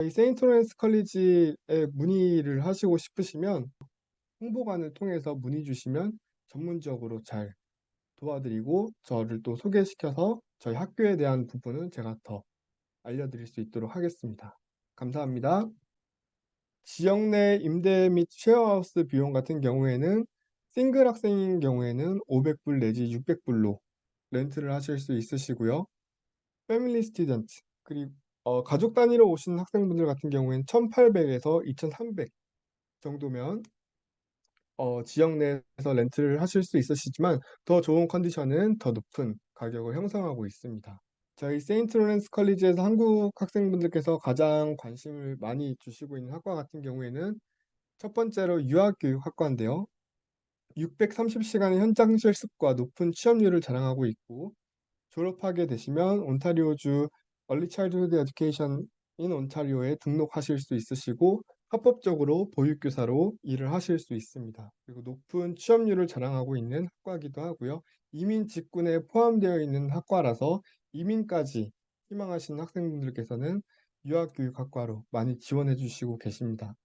저희 세인트 로렌스 컬리지에 문의를 하시고 싶으시면 홍보관을 통해서 문의 주시면 전문적으로 잘 도와드리고 저를 또 소개시켜서 저희 학교에 대한 부분은 제가 더 알려드릴 수 있도록 하겠습니다. 감사합니다. 지역 내 임대 및 쉐어하우스 비용 같은 경우에는 싱글 학생인 경우에는 500불 내지 600불로 렌트를 하실 수 있으시고요. 패밀리 스튜던트 그리고 어, 가족 단위로 오신 학생분들 같은 경우에는 1,800 에서 2,300 정도면 어, 지역 내에서 렌트를 하실 수 있으시지만 더 좋은 컨디션은 더 높은 가격을 형성하고 있습니다. 저희 세인트 로렌스 컬리지에서 한국 학생분들께서 가장 관심을 많이 주시고 있는 학과 같은 경우에는 첫 번째로 유아교육학과인데요. 630시간의 현장 실습과 높은 취업률을 자랑하고 있고 졸업하게 되시면 온타리오주 얼리 차일드후드 에듀케이션 인 온타리오에 등록하실 수 있으시고 합법적으로 보육교사로 일을 하실 수 있습니다. 그리고 높은 취업률을 자랑하고 있는 학과이기도 하고요. 이민 직군에 포함되어 있는 학과라서 이민까지 희망하시는 학생분들께서는 유아교육학과로 많이 지원해 주시고 계십니다.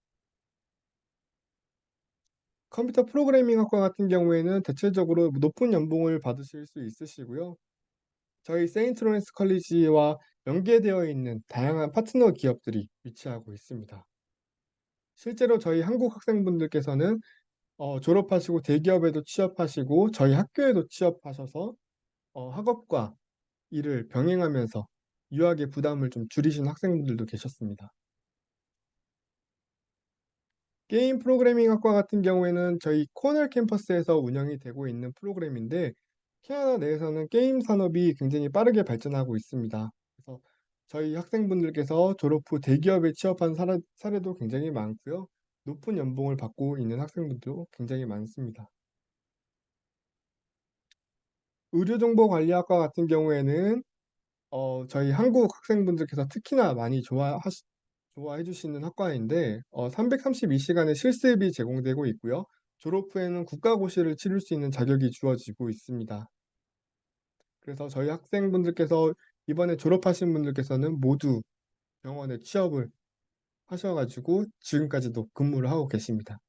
컴퓨터 프로그래밍 학과 같은 경우에는 대체적으로 높은 연봉을 받으실 수 있으시고요. 저희 세인트 로렌스 컬리지와 연계되어 있는 다양한 파트너 기업들이 위치하고 있습니다. 실제로 저희 한국 학생분들께서는 어, 졸업하시고 대기업에도 취업하시고 저희 학교에도 취업하셔서 어, 학업과 일을 병행하면서 유학의 부담을 좀 줄이신 학생분들도 계셨습니다. 게임 프로그래밍 학과 같은 경우에는 저희 코넬 캠퍼스에서 운영이 되고 있는 프로그램인데 캐나다 내에서는 게임 산업이 굉장히 빠르게 발전하고 있습니다. 그래서 저희 학생분들께서 졸업 후 대기업에 취업한 사례, 사례도 굉장히 많고요. 높은 연봉을 받고 있는 학생분도 굉장히 많습니다. 의료정보관리학과 같은 경우에는 어, 저희 한국 학생분들께서 특히나 많이 좋아하시, 좋아해 주시는 학과인데 어, 332시간의 실습이 제공되고 있고요. 졸업 후에는 국가고시를 치를 수 있는 자격이 주어지고 있습니다. 그래서 저희 학생분들께서 이번에 졸업하신 분들께서는 모두 병원에 취업을 하셔가지고 지금까지도 근무를 하고 계십니다.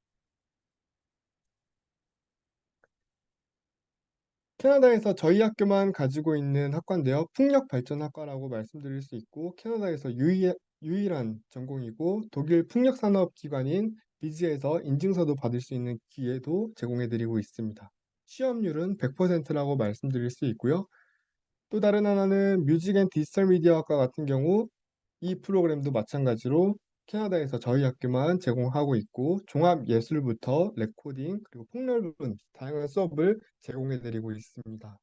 캐나다에서 저희 학교만 가지고 있는 학과인데요. 풍력발전학과라고 말씀드릴 수 있고 캐나다에서 유일, 유일한 전공이고 독일 풍력산업기관인 비즈에서 인증서도 받을 수 있는 기회도 제공해드리고 있습니다. 취업률은 100%라고 말씀드릴 수 있고요. 또 다른 하나는 뮤직 앤 디지털 미디어학과 같은 경우 이 프로그램도 마찬가지로 캐나다에서 저희 학교만 제공하고 있고 종합 예술부터 레코딩 그리고 폭넓은 다양한 수업을 제공해 드리고 있습니다.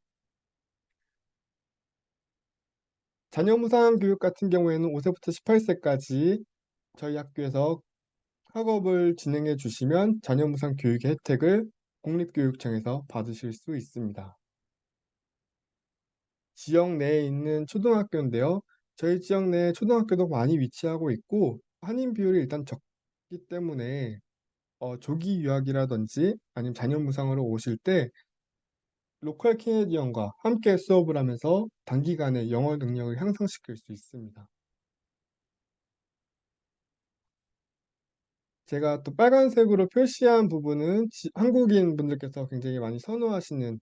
자녀 무상 교육 같은 경우에는 5세부터 18세까지 저희 학교에서 학업을 진행해 주시면 자녀 무상 교육의 혜택을 공립교육청에서 받으실 수 있습니다. 지역 내에 있는 초등학교인데요. 저희 지역 내 초등학교도 많이 위치하고 있고 한인 비율이 일단 적기 때문에 어, 조기 유학이라든지 아니면 자녀 무상으로 오실 때 로컬 캐네디언과 함께 수업을 하면서 단기간에 영어 능력을 향상시킬 수 있습니다. 제가 또 빨간색으로 표시한 부분은 지, 한국인 분들께서 굉장히 많이 선호하시는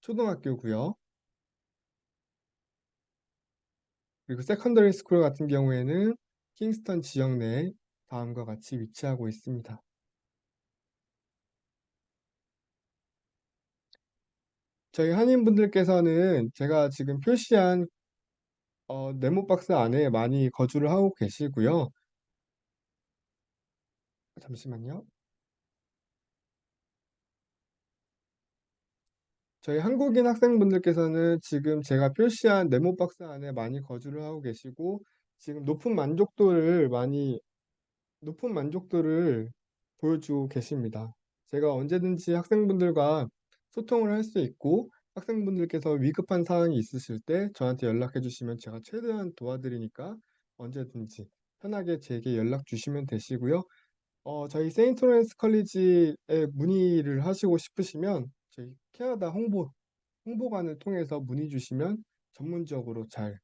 초등학교고요. 그리고 세컨더리 스쿨 같은 경우에는 킹스턴 지역 내에 다음과 같이 위치하고 있습니다. 저희 한인분들께서는 제가 지금 표시한 어, 네모박스 안에 많이 거주를 하고 계시고요. 잠시만요. 저희 한국인 학생분들께서는 지금 제가 표시한 네모 박스 안에 많이 거주를 하고 계시고 지금 높은 만족도를 많이 높은 만족도를 보여주고 계십니다. 제가 언제든지 학생분들과 소통을 할 수 있고 학생분들께서 위급한 사항이 있으실 때 저한테 연락해 주시면 제가 최대한 도와드리니까 언제든지 편하게 제게 연락 주시면 되시고요. 어, 저희 세인트 로렌스 컬리지에 문의를 하시고 싶으시면 저희 캐나다 홍보 홍보관을 통해서 문의 주시면 전문적으로 잘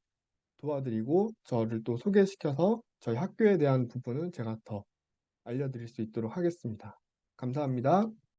도와드리고 저를 또 소개시켜서 저희 학교에 대한 부분은 제가 더 알려드릴 수 있도록 하겠습니다. 감사합니다.